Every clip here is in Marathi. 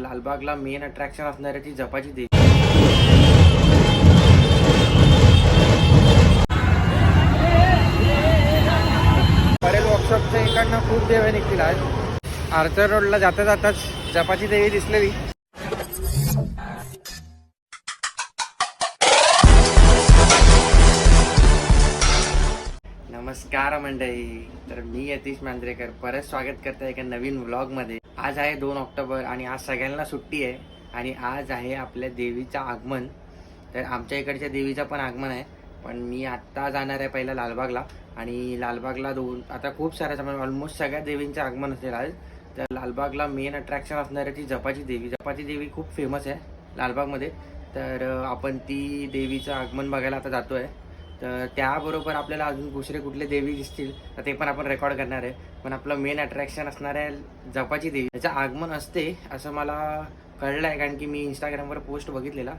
लालबागला मेन अट्रॅक्शन असणाऱ्या ती जपाची देवी. परेल वर्कशॉपच्या इकडनं खूप देव्या निघतील आज. आर्थर रोडला जाता जाताच जपाची देवी दिसलेली. नमस्कार मंडळी. तर मी यतीश मांजरेकर परत स्वागत करते एका नवीन व्लॉगमध्ये. आज आहे दोन ऑक्टोबर आणि आज सगळ्यांना सुट्टी आहे आणि आज आहे आपल्या देवीचं आगमन. तर आमच्या इकडच्या देवीचं पण आगमन आहे पण मी आत्ता जाणार आहे पहिला लालबागला आणि लालबागला दोन आता खूप साऱ्या ऑलमोस्ट सगळ्या देवींचं आगमन असेल आज. तर लालबागला मेन अट्रॅक्शन असणार आहे ती जपाची देवी. जपाची देवी खूप फेमस आहे लालबागमध्ये. तर आपण ती देवीचं आगमन बघायला आता जातो आहे तर त्याबरोबर आपल्याला अजून दुसरे कुठले देवी दिसतील तर ते पण आपण रेकॉर्ड करणार आहे. पण आपलं मेन अट्रॅक्शन असणार आहे जपाची देवी. त्याचं आगमन असते असं मला कळलं आहे कारण की मी इंस्टाग्रामवर पोस्ट बघितलेला.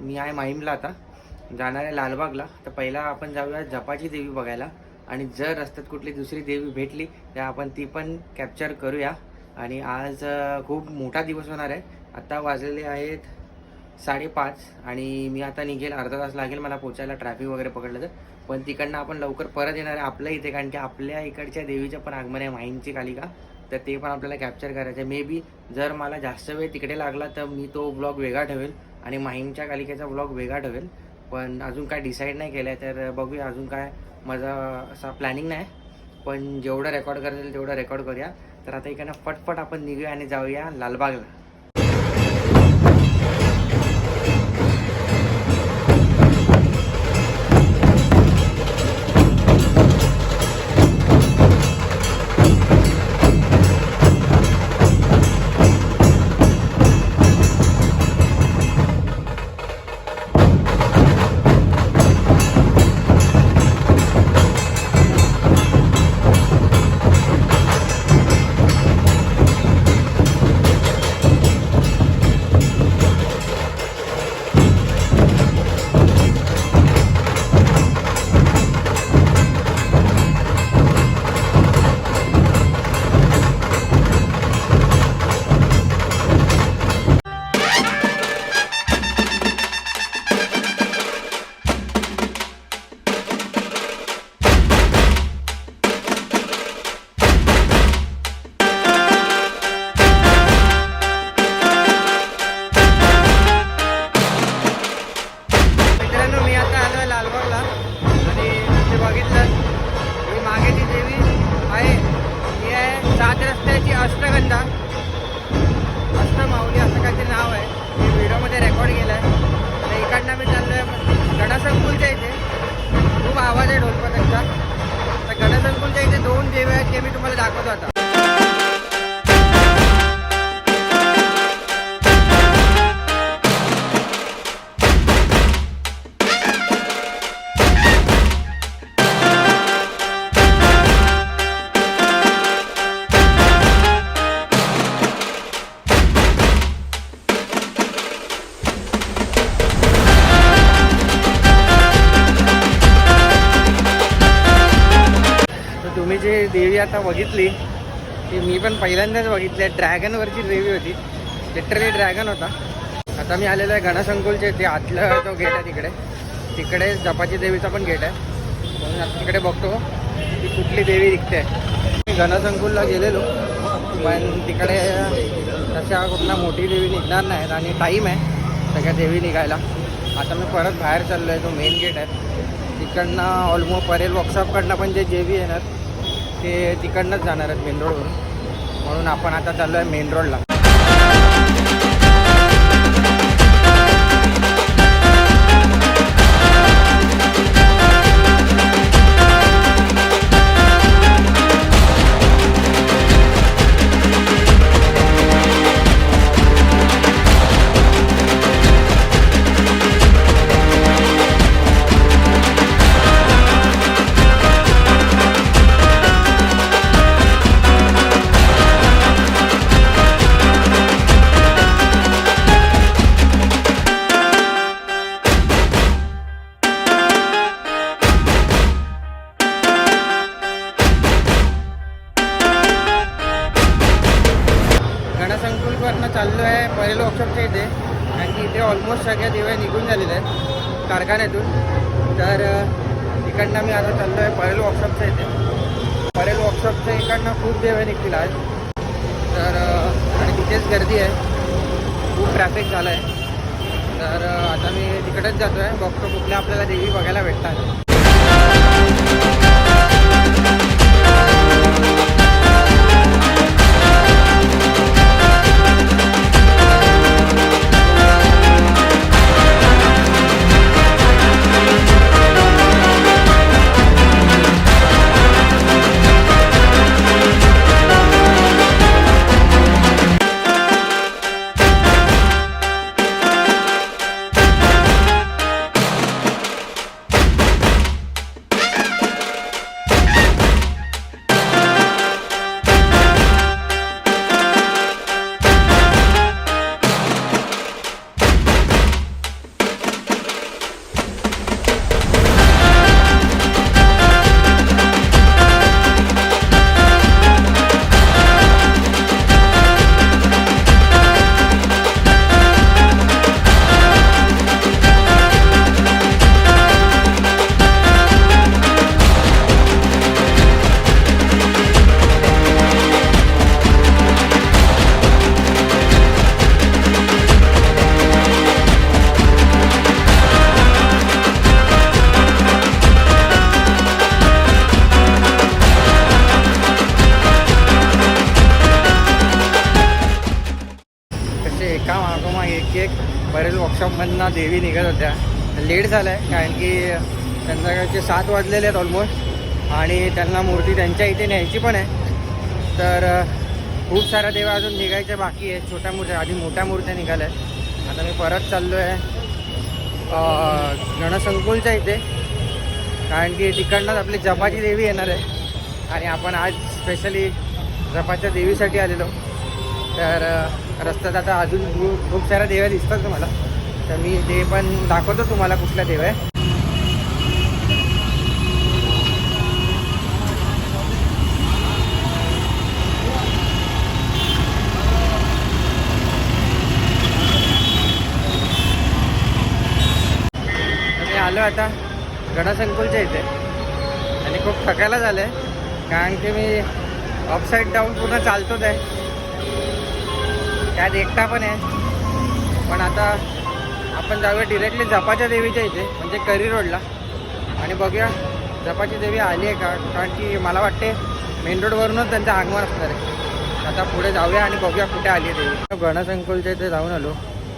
मी आहे माहीमला आता. जाणार आहे लालबागला. तर पहिला आपण जाऊया जपाची देवी बघायला. आणि जर रस्त्यात कुठली दुसरी देवी भेटली तर आपण ती पण कॅप्चर करूया. आणि आज खूप मोठा दिवस होणार आहे. आत्ता वाजलेले आहेत साडेपाच आणि मी आता निघेल अर्धा तास लागेल मला पोचायला ट्रॅफिक वगैरे पकडलं तर. पण तिकडनं आपण लवकर परत येणार आहे आपल्या इथे कारण की आपल्या इकडच्या देवीचं पण आगमन आहे माहींची कालिका. तर ते पण आपल्याला कॅप्चर करायचं आहे. मे बी जर मला जास्त वेळ तिकडे लागला तर मी तो ब्लॉग वेगळा ठेवेल आणि माहीमच्या कालिकेचा ब्लॉग वेगळा ठेवेल. पण अजून काय डिसाईड नाही केलं आहे तर बघूया अजून काय माझा असा प्लॅनिंग नाही. पण जेवढं रेकॉर्ड करता येईल तेवढं रेकॉर्ड करूया. तर आता इकडनं फटफट आपण निघूया आणि जाऊया लालबागला. सात रस्त्याची अष्टगंधा. अष्टमाऊली असं काहीतरी नाव आहे. मी व्हिडिओमध्ये रेकॉर्ड केलं आहे तर इकडनं मी चाललो आहे गणसंकुलच्या इथे. खूप आवाज आहे ढोलपथकचा तर गणसंकुलच्या इथे दोन देव आहेत ते मी तुम्हाला दाखवतो आता. देवी आता बघितली. ती मी पण पहिल्यांदाच बघितली. ड्रॅगनवरची देवी होती. लिटरली ड्रॅगन होता. आता मी आलेलो आहे गणसंकुलचे ते आतलं तो गेट आहे तिकडे. तिकडे जपाची देवीचा पण गेट आहे. म्हणून आता तिकडे बघतो. की कुठली देवी दिसते मी गणसंकुलला गेलेलो. पण तिकडे तशा कुठला मोठी देवी निघणार नाहीत आणि टाईम आहे. सगळ्या देवी निघायला. आता मी परत बाहेर चाललो आहे तो मेन गेट आहे. तिकडनं ऑलमोस्ट परेल वर्कशॉपकडनं पण जे जेवी येणार ते तिकडनंच जाणार आहेत मेन रोडवरून म्हणून आपण आता चाललो आहे मेन रोडला परेल वर्कशॉपच्या इथे. कारण की इथे ऑलमोस्ट सगळ्या देव्या निघून झालेल्या आहेत. कारखान्यातून. तर इकडनं मी आता चाललो आहे परेल वर्कशॉपच्या इथे. परेल वर्कशॉपच्या इकडनं खूप देव्या निघतील आज. तर आणि तिथेच गर्दी आहे. खूप ट्रॅफिक झालं आहे तर आता मी तिकडेच जातो आहे बघतो कुठल्या आपल्याला देवी बघायला भेटतात. वर्कशॉपमधनं देवी निघत होत्या. लेट झालं आहे कारण की त्यांच्याकडचे सात वाजलेले आहेत ऑलमोस्ट आणि त्यांना मूर्ती त्यांच्या इथे न्यायची पण आहे. तर खूप साऱ्या देवा अजून निघायच्या बाकी आहेत. छोट्या मूर्त्या आधी मोठ्या मूर्त्या निघाल्या. आहेत आता मी परत चाललो आहे गणसंकुलच्या इथे. कारण की तिकडनंच आपली जपाची देवी येणार आहे. आणि आपण आज स्पेशली जपाच्या देवीसाठी आलेलो. तर रस्त्यात आता अजून खूप साऱ्या देव्या दिसतात तुम्हाला. तर मी ते पण दाखवतो तुम्हाला कुठल्या देव आहे. मी आलो आता गणसंकुलच्या इथे. आणि खूप थकायला झालं आहे कारण की मी अपसाईड डाऊन पूर्ण चालतोच आहे. त्यात एकटा पण आहे. पण आता आपण जाऊया डिरेक्टली जपाच्या देवीच्या इथे म्हणजे करी रोडला. आणि बघूया जपाची देवी आली आहे का? कारण की मला वाटते मेन रोडवरूनच त्यांचं आगमन असणार आहे. आता पुढे जाऊया आणि बघूया कुठे आली आहे देवी. गणसंकुलच्या इथे जाऊन आलो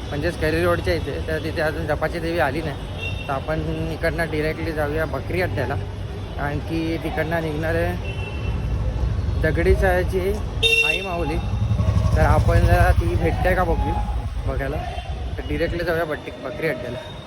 म्हणजेच करी रोडच्या इथे. तर तिथे अजून जपाची देवी आली नाही. तर आपण इकडनं डिरेक्टली जाऊया बकरी अड्ड्याला कारण की तिकडनं निघणार आहे दगडी चायची आई माऊली. तर आपण जरा ती भेटते का बघू बघायला. तर डिरेक्टली जाऊया बट्टी बकरी अड्ड्याला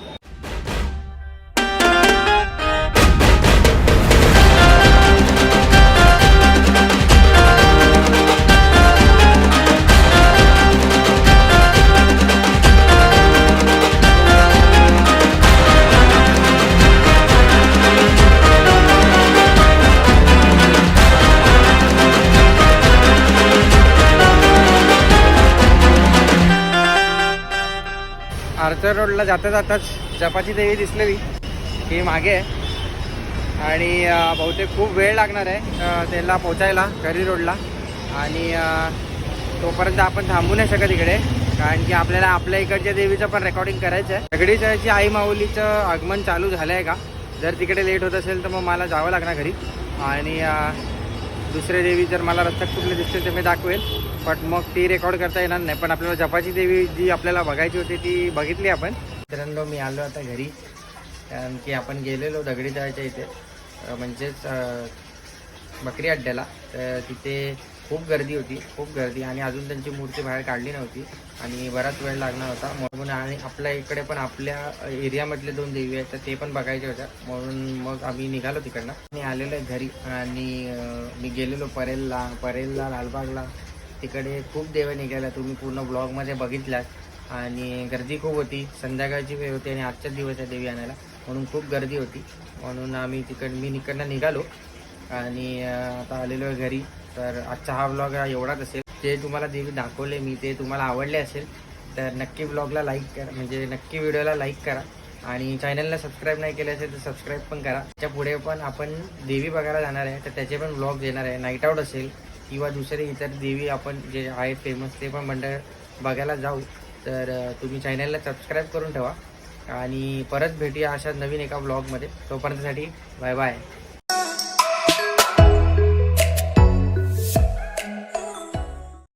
आर्थर रोडला जाता जाताच जपाची देवी दिसलेली. ही मागे आहे. आणि बहुतेक खूप वेळ लागणार आहे त्याला पोचायला करी रोडला. आणि तोपर्यंत आपण थांबू नाही शकत इकडे कारण की आपल्याला आपल्या इकडच्या देवीचं पण रेकॉर्डिंग करायचं आहे. दगडीची आई माऊलीचं आगमन चालू झालं आहे का? जर तिकडे लेट होत असेल तर मग मला जावं लागणार घरी. आणि दुसरे देवी जर मला रस्त्यात कुठले दिसतील ते मी दाखवेल. बट मग ती रेकॉर्ड करता येणार नाही. पण आपल्याला जपाची देवी जी आपल्याला बघायची होती ती बघितली आपण. मित्रांनो मी आलो आता घरी. कारण की आपण गेलेलो दगडी जायच्या इथे. म्हणजेच बकरी अड्ड्याला तर तिथे खूप गर्दी होती खूप गर्दी आणि अजून त्यांची मूर्ती बाहेर काढली नव्हती आणि बराच वेळ लागणार होता. म्हणून आणि आपल्या इकडे पण आपल्या एरियामधले दोन देवी आहेत तर ते पण बघायचे होत्या म्हणून मग आम्ही निघालो तिकडनं. मी आलेलो आहे घरी आणि मी गेलेलो परेलला परेलला लालबागला. तिकडे खूप देव्या निघाल्या. तुम्ही पूर्ण ब्लॉगमध्ये बघितल्यात. आणि गर्दी खूप होती. संध्याकाळची वेळ होती आणि आजच्याच दिवस आहे देवी आणायला. म्हणून खूप गर्दी होती. म्हणून आम्ही तिकड मी तिकडनं निघालो. आणि आता आलेलो आहे घरी. तर आजचा हा ब्लॉग एवढाच असेल. जे तुम्हाला देवी दाखवले मी ते तुम्हाला आवडले असेल तर नक्की ब्लॉगला लाईक करा. म्हणजे नक्की व्हिडिओला लाईक करा. आणि चॅनलला सबस्क्राईब नाही केलं असेल तर सबस्क्राईब पण करा. त्याच्या पुढे पण आपण देवी बघायला जाणार आहे तर त्याचे पण ब्लॉग येणार आहे. नाईट आऊट असेल किंवा दुसरे इतर देवी आपण जे आहेत फेमस ते पण मंडळ बघायला जाऊ. तर तुम्ही चॅनलला सबस्क्राईब करून ठेवा. आणि परत भेटूया अशा नवीन एका ब्लॉगमध्ये तोपर्यंतसाठी बाय बाय